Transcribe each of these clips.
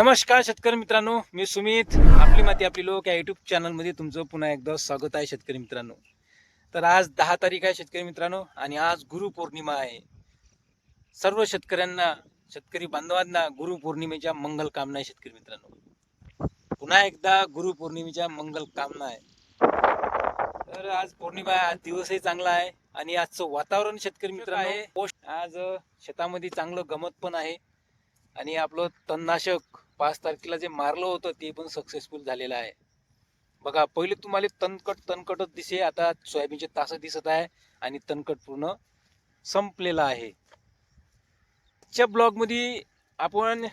नमस्कार शेतकरी मित्रांनो मी सुमित आपली माती आपली लोक या युट्यूब चॅनलमध्ये तुमचं पुन्हा एकदा स्वागत आहे शेतकरी मित्रांनो. तर आज दहा तारीख आहे शेतकरी मित्रांनो आणि आज गुरुपौर्णिमा आहे. सर्व शेतकऱ्यांना शेतकरी बांधवांना गुरुपौर्णिमेच्या मंगल कामना आहे शेतकरी मित्रांनो. पुन्हा एकदा गुरुपौर्णिमेच्या मंगल कामना आहे. तर आज पौर्णिमा आहे आज दिवसही चांगला आहे आणि आजचं वातावरण शेतकरी मित्र आहे. पोस्ट आज शेतामध्ये चांगलं गमत पण आहे आणि आपलं तणनाशक पाच तारखेला जे मारलं होतं ते पण सक्सेसफुल झालेलं आहे. बघा पहिले तुम्हाला तणकट तणकटच दिसे आता सोयाबीनचे तास दिसत आहे आणि तणकट पूर्ण संपलेला आहे. आजच्या ब्लॉगमध्ये आपण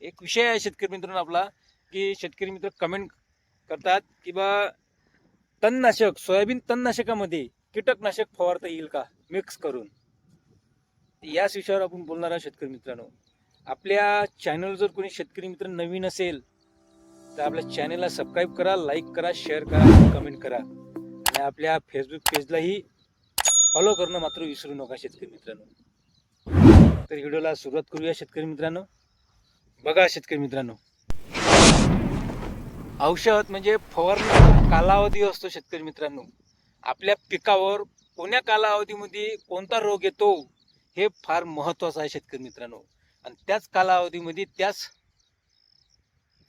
एक विषय आहे शेतकरी मित्रांनो आपला की शेतकरी मित्र कमेंट करतात की बा तणनाशक सोयाबीन तणनाशकामध्ये कीटकनाशक फवारता येईल का? मिक्स करून. याच विषयावर आपण बोलणार आहोत शेतकरी मित्रांनो. आपल्या चॅनल जर कोणी शेतकरी मित्र नवीन असेल तर आपल्या चॅनलला सबस्क्राईब करा लाईक करा शेअर करा कमेंट करा. आणि आपल्या फेसबुक पेजलाही फॉलो करणं मात्र विसरू नका शेतकरी मित्रांनो. तर व्हिडिओला सुरुवात करूया शेतकरी मित्रांनो. बघा शेतकरी मित्रांनो. औषध म्हणजे फवारणी कालावधी असतो शेतकरी मित्रांनो आपल्या पिकावर कोण्या कालावधीमध्ये कोणता रोग येतो हे फार महत्त्वाचं आहे शेतकरी मित्रांनो. आणि त्याच कालावधीमध्ये त्याच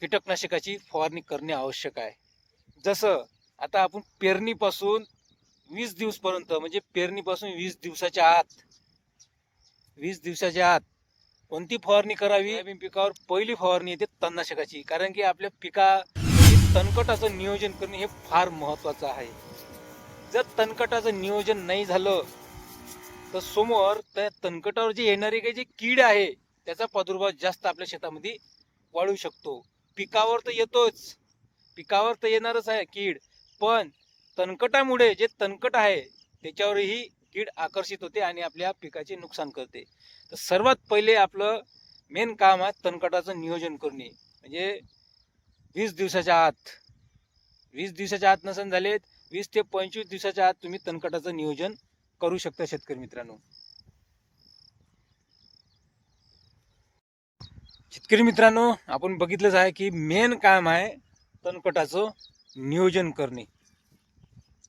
कीटकनाशकाची फवारणी करणे आवश्यक आहे. जसं आता आपण पेरणीपासून वीस दिवसपर्यंत म्हणजे पेरणीपासून वीस दिवसाच्या आत वीस दिवसाच्या आत कोणती फवारणी करावी? सोयाबीन पिकावर पहिली फवारणी येते तणनाशकाची कारण की आपल्या पिका तणकटाचं नियोजन करणे हे फार महत्वाचं आहे. जर तणकटाचं नियोजन नाही झालं तर समोर त्या तणकटावर जे येणारे काही जे कीड आहे त्याचा प्रादुर्भाव जास्त आपल्या शेतामध्ये वाढू शकतो. पिकावर तर येतोच. पिकावर तर येणारच आहे कीड. पण तणकटामुळे जे तणकट आहे त्याच्यावरही कीड आकर्षित होते आणि आपल्या पिकाचे नुकसान करते. तर सर्वात पहिले आपलं मेन काम आहे तणकटाचं नियोजन करणे. म्हणजे वीस दिवसाच्या आत. वीस दिवसाच्या आत नसन झाले वीस ते पंचवीस दिवसाच्या आत तुम्ही तणकटाचं नियोजन करू शकता शेतकरी मित्रांनो. शेतकरी मित्रांनो आपण बघितलंच आहे की मेन काम आहे तणकटाचं नियोजन करणे.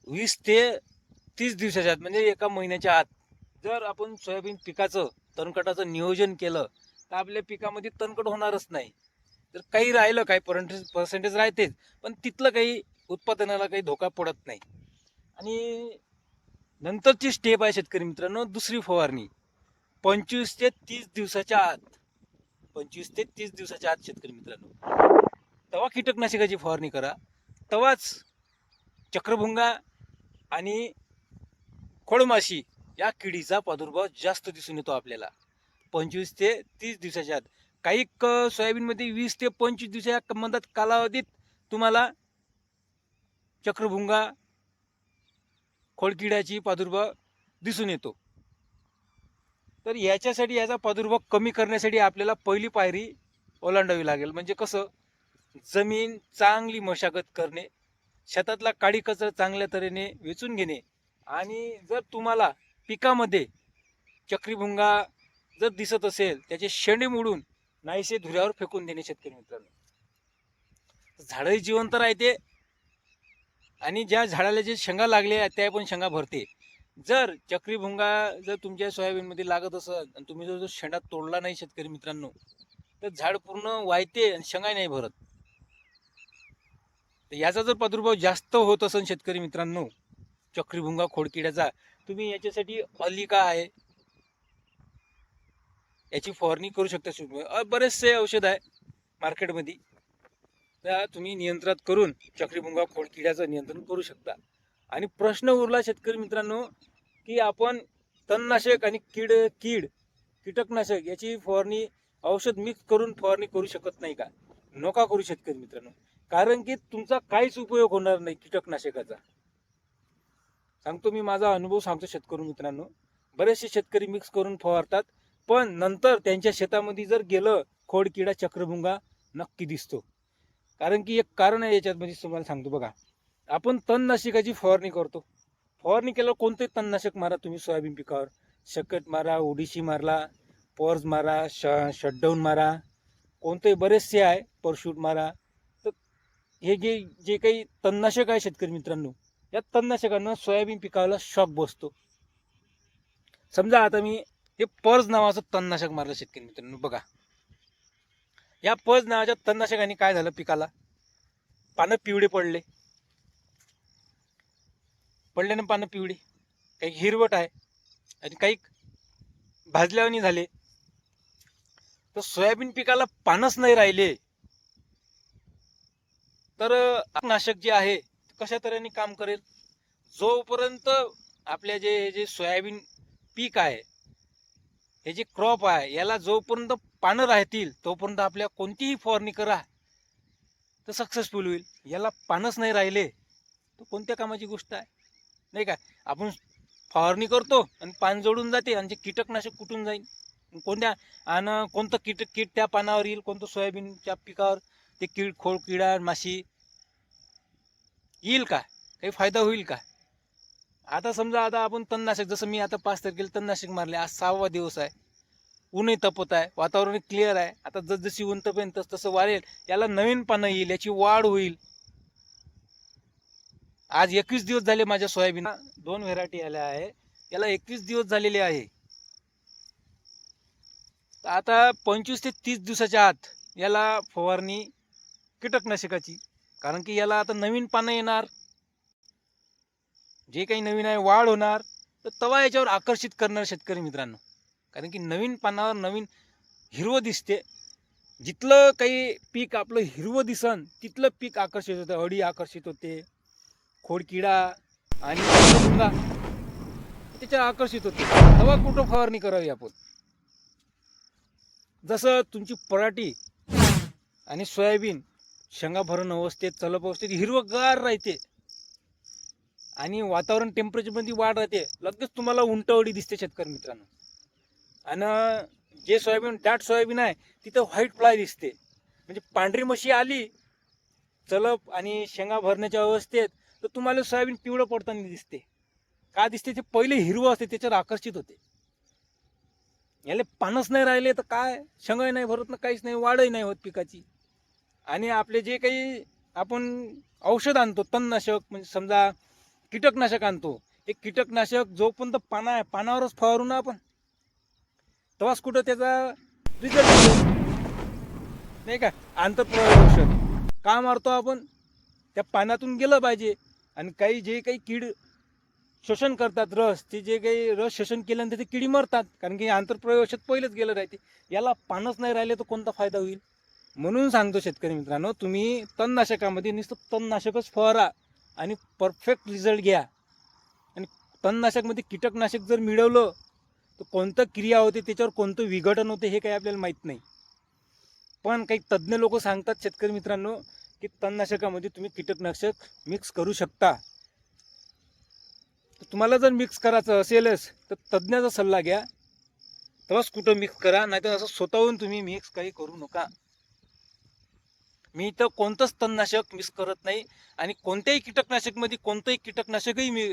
वीस ते तीस दिवसाच्या आत म्हणजे एका महिन्याच्या आत जर आपण सोयाबीन पिकाचं तणकटाचं नियोजन केलं तर आपल्या पिकामध्ये तणकट होणारच नाही. तर काही राहिलं काही परंटेज पर्सेंटेज राहतेच पण तिथलं काही उत्पादनाला काही धोका पडत नाही. आणि नंतरची स्टेप आहे शेतकरी मित्रांनो दुसरी फवारणी. पंचवीस ते तीस दिवसाच्या आत पंचवीस ते तीस दिवसाच्या आत शेतकरी मित्रांनो तेव्हा कीटकनाशकाची फवारणी करा. तेव्हाच चक्रभुंगा आणि खोळमाशी या किडीचा प्रादुर्भाव जास्त दिसून येतो आपल्याला. पंचवीस ते तीस दिवसाच्या आत. काही क सोयाबीनमध्ये वीस ते पंचवीस दिवसाच्या मधात कालावधीत तुम्हाला चक्रभुंगा खोडकिड्याची प्रादुर्भाव दिसून येतो. तर याच्यासाठी याचा प्रादुर्भाव कमी करण्यासाठी आपल्याला पहिली पायरी ओलांडावी लागेल. म्हणजे कसं? जमीन चांगली मशागत करणे शेतातला काळी कचरा चांगल्या तऱ्हेने वेचून घेणे आणि जर तुम्हाला पिकामध्ये चक्रीभुंगा जर दिसत असेल त्याचे शेंडे मोडून नाहीसे धुऱ्यावर फेकून देणे शेतकरी मित्रांनो. झाडंही जिवंत राहते आणि ज्या झाडाला जे शेंगा लागले त्या पण शेंगा भरते. जर चक्रीभुंगा जर तुमच्या सोयाबीनमध्ये लागत असेल आणि तुम्ही जर जो शेंडा तोडला नाही शेतकरी मित्रांनो तर झाड पूर्ण वायते आणि शेंगा नाही भरत. तर याचा जर प्रादुर्भाव जास्त होत असेल शेतकरी मित्रांनो चक्रीभुंगा खोडकिड्याचा तुम्ही याच्यासाठी अलिका आहे? याची फवारणी करू शकता बरेचसे औषध आहे मार्केटमध्ये. त्या तुम्ही नियंत्रणात करून चक्रीभुंगा खोडकिड्याचं नियंत्रण करू शकता. आणि प्रश्न उरला शेतकरी मित्रांनो की आपण तणनाशक आणि कीड कीड कीटकनाशक याची फवारणी औषध मिक्स करून फवारणी करू शकत नाही का? नका करू शेतकरी मित्रांनो. कारण की तुमचा काहीच उपयोग होणार नाही कीटकनाशकाचा. सांगतो मी माझा अनुभव सांगतो शेतकरी मित्रांनो. बरेचसे शेतकरी मिक्स करून फवारतात पण नंतर त्यांच्या शेतामध्ये जर गेलं खोडकिडा चक्रभुंगा नक्की दिसतो. कारण की एक कारण आहे याच्यात म्हणजे तुम्हाला सांगतो बघा. आपण तणनाशकाची फवारणी करतो. फवारणी केल्यावर कोणते तणनाशक मारा तुम्ही सोयाबीन पिकावर. शकट मारा ओडिशी मारला पर्ज मारा श शटडाऊन मारा कोणते बरेचसे आहे परशूट मारा. तर हे जे जे काही तणनाशक आहे शेतकरी मित्रांनो या तणनाशकांना सोयाबीन पिकाला शॉक बसतो. समजा आता मी हे पर्ज नावाचं तणनाशक मारलं शेतकरी मित्रांनो बघा. या पर्ज नावाच्या तणनाशकाने काय झालं पिकाला? पानं पिवळे पडले. पडले ना पानं पिवळी काही हिरवट आहे आणि काही भाजल्यावानी झाले. तर सोयाबीन पिकाला पानच नाही राहिले. तर नाशक जे आहे कशा तऱ्हेने काम करेल? जोपर्यंत आपल्या जे हे जे सोयाबीन पीक आहे हे जे क्रॉप आहे याला जोपर्यंत पानं राहतील तोपर्यंत आपल्या कोणतीही फवारणी करा तर सक्सेसफुल होईल. याला पानच नाही राहिले तर कोणत्या कामाची गोष्ट आहे? नाही का? आपण फवारणी करतो आणि पान जोडून जाते आणि जे कीटकनाशक कुठून जाईल? कोणत्या आणि कोणतं कीट कीट त्या पानावर येईल? कोणतं सोयाबीनच्या पिकावर? ते कीड खोळ किडा माशी येईल का? काही फायदा होईल का? आता समजा आता आपण तणनाशक जसं मी आता पाच तारखेला तणनाशक मारले आज सहावा दिवस आहे. ऊनही तपत आहे वातावरण क्लिअर आहे. आता जसजशी ऊन तपेन तस तसं वाढेल. याला नवीन पानं येईल याची वाढ होईल. आज एकवीस दिवस झाले माझ्या सोयाबीन दोन व्हेरायटी आल्या आहे. याला एकवीस दिवस झालेले आहे. तर आता पंचवीस ते तीस दिवसाच्या आत याला फवारणी कीटकनाशकाची. कारण की याला आता नवीन पानं येणार. जे काही नवीन आहे वाढ होणार. तर तवा याच्यावर आकर्षित करणार शेतकरी मित्रांनो. कारण की नवीन पानावर नवीन हिरवं दिसते. जिथलं काही पीक आपलं हिरवं दिसन तिथलं पीक आकर्षित होतं अडी आकर्षित होते. खोडकिडा आणि मुंगा त्याच्या आकर्षित होते. तेव्हा कुठं फवारणी करावी आपण? जसं तुमची पराठी आणि सोयाबीन शेंगा भरून अवस्थेत चलप अवस्थेत हिरवगार राहते. आणि वातावरण टेम्परेचरमध्ये वाढ राहते. लगेच तुम्हाला उंटवडी दिसते शेतकरी मित्रांनो. आणि जे सोयाबीन दाट सोयाबीन आहे तिथं व्हाईट फ्लाय दिसते. म्हणजे पांढरी मशी आली चलप आणि शेंगा भरण्याच्या अवस्थेत तर तुम्हाला सोयाबीन पिवळं पडताना दिसते. का दिसते? ते पहिले हिरवं असते त्याच्यावर आकर्षित होते. याला पानच नाही राहिले तर काय? शेंगाही नाही भरत ना काहीच नाही वाढही नाही होत पिकाची. आणि आपले जे काही आपण औषध आणतो तणनाशक म्हणजे समजा कीटकनाशक आणतो हे कीटकनाशक जोपर्यंत पाना आहे पानावरच फवारू ना आपण तेव्हाच कुठं त्याचा रिझल्ट नाही का? आंतरप्रवाह औषध. का मारतो आपण? त्या पानातून गेलं पाहिजे. आणि काही जे काही कीड शोषण करतात रस ते जे काही रस शोषण केल्यानंतर ते किडी मरतात कारण की आंतरप्रवेशात पहिलंच पहिलेच गेलं राहते. याला पानच नाही राहिले तर कोणता फायदा होईल? म्हणून सांगतो शेतकरी मित्रांनो तुम्ही तणनाशकामध्ये नुसतं तणनाशकच फवारा आणि परफेक्ट रिझल्ट घ्या. आणि तणनाशकमध्ये कीटकनाशक जर मिळवलं तर कोणतं क्रिया होते त्याच्यावर कोणतं विघटन होते हे काही आपल्याला माहीत नाही. पण काही तज्ज्ञ लोक सांगतात शेतकरी मित्रांनो की तणनाशकामध्ये तुम्ही कीटकनाशक मिक्स करू शकता. तर तुम्हाला जर मिक्स करायचं असेलच तर तज्ज्ञाचा सल्ला घ्या. तेव्हाच कुठं मिक्स करा नाहीतर असं स्वतःहून तुम्ही मिक्स काही करू नका. मी इथं कोणतंच तणनाशक मिक्स करत नाही आणि कोणत्याही कीटकनाशकमध्ये कोणतंही कीटकनाशकही मी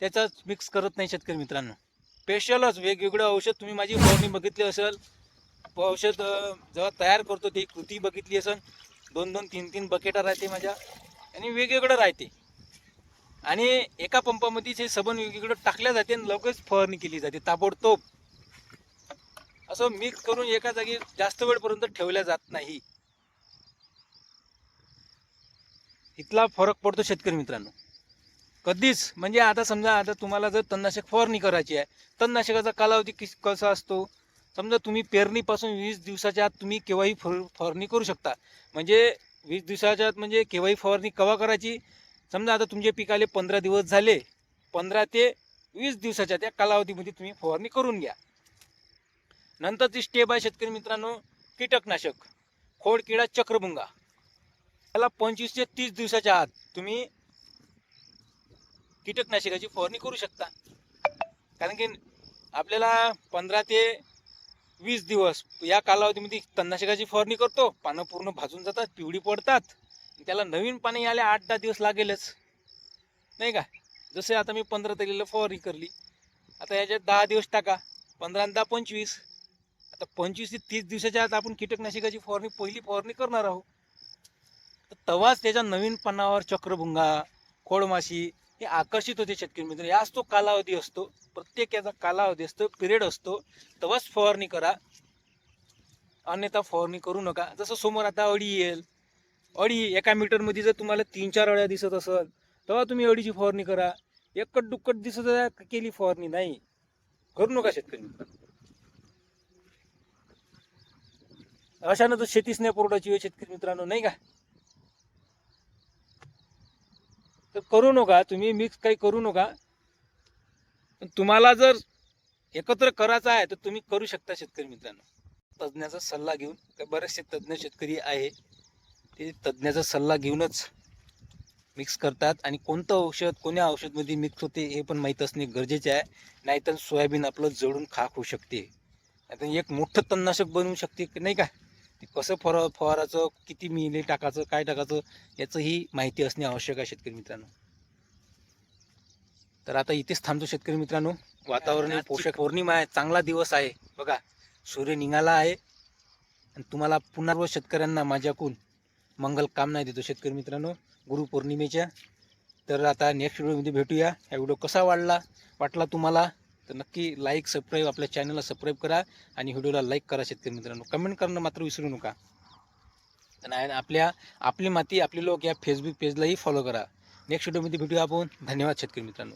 त्याचाच मिक्स करत नाही शेतकरी मित्रांनो. स्पेशलच वेगवेगळं औषध तुम्ही माझी फवारणी बघितली असेल. औषध जेव्हा तयार करतो ती कृती बघितली असेल. दोन दोन तीन तीन बकेटा राहते माझ्या. आणि वेगवेगळं राहते. आणि एका पंपामध्ये जे सबन वेगवेगळं टाकल्या जाते आणि लवकरच फवारणी केली जाते. ताबडतोब. असं मिक्स करून एका जागी जास्त वेळपर्यंत ठेवल्या जात नाही. इथला फरक पडतो शेतकरी मित्रांनो. कधीच म्हणजे आता समजा आता तुम्हाला जर तणनाशक फवारणी करायची आहे तणनाशकाचा कालावधी किस कसा असतो? समजा तुम्ही पेरणीपासून वीस दिवसाच्या आत तुम्ही केव्हाही फर फवारणी करू शकता. म्हणजे वीस दिवसाच्या आत म्हणजे केव्हाही फवारणी केव्हा करायची? समजा आता तुमचे पिकाले पंधरा दिवस झाले पंधरा ते वीस दिवसाच्या त्या कालावधीमध्ये तुम्ही फवारणी करून घ्या. नंतरची स्टेप आहे शेतकरी मित्रांनो कीटकनाशक खोडकिडा चक्रभुंगा. त्याला पंचवीस ते तीस दिवसाच्या आत तुम्ही कीटकनाशकाची फवारणी करू शकता. कारण की आपल्याला पंधरा ते वीस दिवस. या कालावधीमध्ये तणनाशकाची फवारणी करतो. पानं पूर्ण भाजून जातात पिवळी पडतात. त्याला नवीन पाणी यायला आठ दहा दिवस लागेलच. नाही का? जसे आता मी पंधरा तारखेला फवारणी करली. आता याच्यात दहा दिवस टाका. पंधरा दहा पंचवीस. आता पंचवीस ते तीस दिवसाच्या आत आपण कीटकनाशकाची फवारणी पहिली फवारणी करणार आहोत. तर तेव्हाच त्याच्या नवीन पानावर चक्रभुंगा खोडमाशी हे आकर्षित होते शेतकरी मित्र याच तो कालावधी असतो प्रत्येक याचा कालावधी असतो पिरियड असतो. तेव्हाच फवारणी करा. अन्यथा फवारणी करू नका. जसं समोर आता अळी येईल. अडी एका मीटरमध्ये जर तुम्हाला तीन चार अळ्या दिसत असेल तेव्हा तुम्ही अळीची फवारणी करा. एकट दुक्कट दिसत केली फवारणी नाही. करू नका शेतकरी मित्र अशानं तर शेतीच नाही पुरवठाची वेळ शेतकरी मित्रांनो नाही का? तर करू नका तुम्ही मिक्स काही करू नका. पण तुम्हाला जर एकत्र करायचं आहे तर तुम्ही करू शकता शेतकरी मित्रांनो. तज्ज्ञाचा सल्ला घेऊन बरेचसे तज्ज्ञ शेतकरी आहे ते तज्ज्ञाचा सल्ला घेऊनच मिक्स करतात. आणि कोणतं औषध कोण्या औषधमध्ये मिक्स होते हे पण माहीत असणे गरजेचे आहे. नाहीतर सोयाबीन आपलं जळून खाक होऊ शकते. नाहीतर एक मोठं तणनाशक बनवू शकते की नाही का? ते कसं फर फवाराचं किती मिले टाकायचं काय टाकायचं याचंही माहिती असणे आवश्यक आहे शेतकरी मित्रांनो. तर आता इथेच थांबतो शेतकरी मित्रांनो. वातावरण पोषक पौर्णिमा आहे चांगला दिवस आहे. बघा सूर्य निघाला आहे. आणि तुम्हाला पुनर्व शेतकऱ्यांना माझ्याकडून मंगल कामना देतो शेतकरी मित्रांनो. गुरुपौर्णिमेच्या तर आता नेक्स्ट व्हिडिओमध्ये भेटूया. हा व्हिडिओ कसा वाढला वाटला तुम्हाला? तर नक्की लाईक सबस्क्राईब आपल्या चॅनलला सबस्क्राईब करा आणि व्हिडिओला लाईक करा शेतकरी मित्रांनो. कमेंट करणं मात्र विसरू नका. आणि आपल्या आपली माती आपले लोक या फेसबुक पेजलाही फॉलो करा. नेक्स्ट व्हिडिओमध्ये भेटूया आपण. धन्यवाद शेतकरी मित्रांनो.